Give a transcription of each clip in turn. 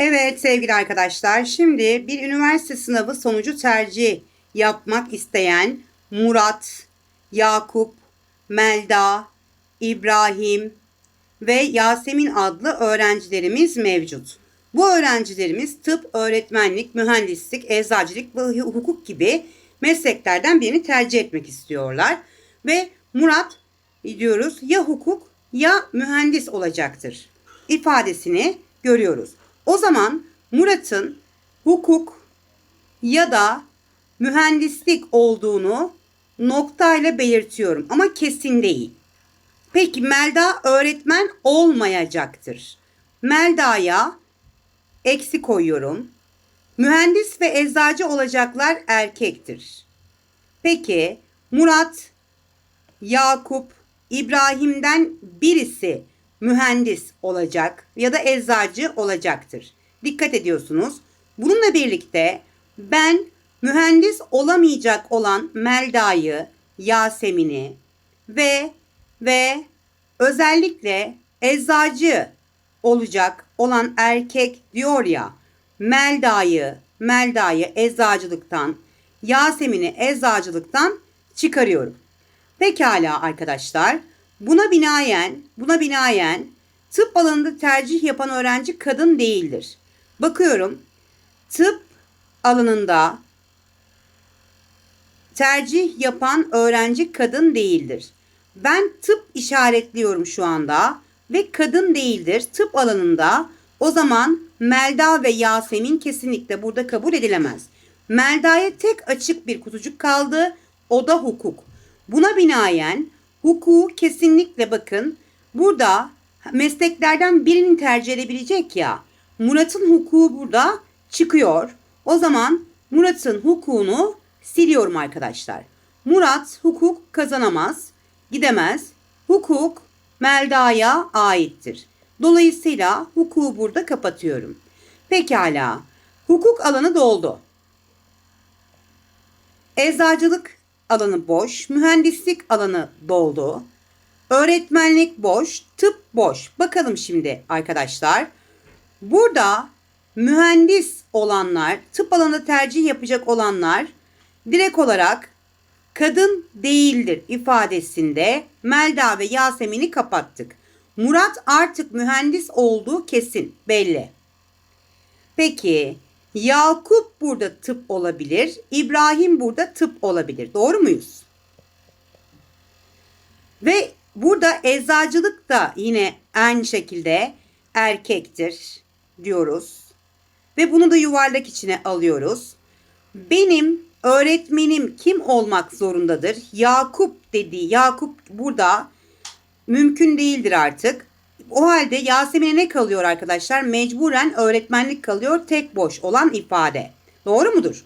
Evet sevgili arkadaşlar şimdi bir üniversite sınavı sonucu tercih yapmak isteyen Murat, Yakup, Melda, İbrahim ve Yasemin adlı öğrencilerimiz mevcut. Bu öğrencilerimiz tıp, öğretmenlik, mühendislik, eczacılık ve hukuk gibi mesleklerden birini tercih etmek istiyorlar. Ve Murat diyoruz ya hukuk ya mühendis olacaktır ifadesini görüyoruz. O zaman Murat'ın hukuk ya da mühendislik olduğunu noktayla belirtiyorum ama kesin değil. Peki Melda öğretmen olmayacaktır. Melda'ya eksi koyuyorum. Mühendis ve eczacı olacaklar erkektir. Peki Murat, Yakup, İbrahim'den birisi mühendis olacak ya da eczacı olacaktır. Dikkat ediyorsunuz. Bununla birlikte ben mühendis olamayacak olan Melda'yı, Yasemin'i ve ve özellikle eczacı olacak olan erkek diyor ya Melda'yı Melda'yı eczacılıktan Yasemin'i eczacılıktan çıkarıyorum. Pekala arkadaşlar. Buna binaen, buna binaen tıp alanında tercih yapan öğrenci kadın değildir. Bakıyorum. Tıp alanında tercih yapan öğrenci kadın değildir. Ben tıp işaretliyorum şu anda ve kadın değildir. Tıp alanında o zaman Melda ve Yasemin kesinlikle burada kabul edilemez. Melda'ya tek açık bir kutucuk kaldı. O da hukuk. Buna binaen hukuku kesinlikle bakın burada mesleklerden birini tercih edebilecek ya. Murat'ın hukuku burada çıkıyor. O zaman Murat'ın hukukunu siliyorum arkadaşlar. Murat hukuk kazanamaz, gidemez. Hukuk Melda'ya aittir. Dolayısıyla hukuku burada kapatıyorum. Pekala. Hukuk alanı doldu. Eczacılık alanı boş, mühendislik alanı doldu. Öğretmenlik boş, tıp boş. Bakalım şimdi arkadaşlar. Burada mühendis olanlar, tıp alanında tercih yapacak olanlar direkt olarak kadın değildir ifadesinde Melda ve Yasemin'i kapattık. Murat artık mühendis olduğu kesin belli. Peki Yakup burada tıp olabilir. İbrahim burada tıp olabilir. Doğru muyuz? Ve burada eczacılık da yine aynı şekilde erkektir diyoruz. Ve bunu da yuvarlak içine alıyoruz. Benim öğretmenim kim olmak zorundadır? Yakup dediği Yakup burada mümkün değildir artık. O halde Yasemin'e ne kalıyor arkadaşlar? Mecburen öğretmenlik kalıyor tek boş olan ifade. Doğru mudur?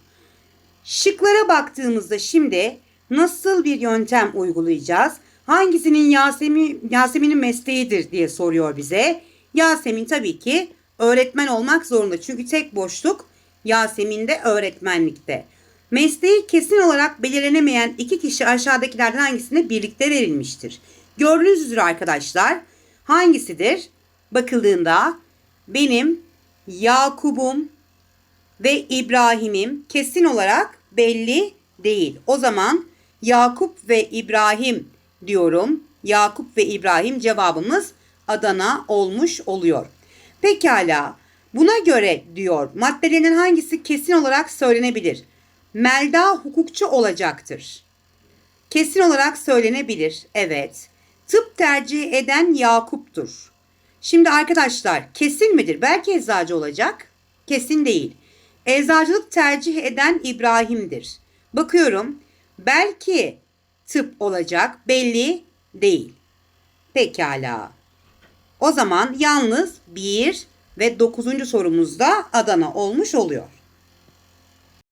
Şıklara baktığımızda şimdi nasıl bir yöntem uygulayacağız? Hangisinin Yasemin, Yasemin'in mesleğidir diye soruyor bize. Yasemin tabii ki öğretmen olmak zorunda. Çünkü tek boşluk Yasemin'de öğretmenlikte. Mesleği kesin olarak belirlenemeyen iki kişi aşağıdakilerden hangisine birlikte verilmiştir? Gördüğünüz üzere arkadaşlar hangisidir? Bakıldığında benim Yakub'um ve İbrahim'im kesin olarak belli değil. O zaman Yakup ve İbrahim diyorum. Yakup ve İbrahim cevabımız Adana olmuş oluyor. Pekala. Buna göre diyor maddelerinin hangisi kesin olarak söylenebilir? Melda hukukçu olacaktır. Kesin olarak söylenebilir. Evet. Tıp tercih eden Yakup'tur. Şimdi arkadaşlar kesin midir? Belki eczacı olacak. Kesin değil. Eczacılık tercih eden İbrahim'dir. Bakıyorum. Belki tıp olacak. Belli değil. Pekala. O zaman yalnız 1 ve 9. sorumuzda Adana olmuş oluyor.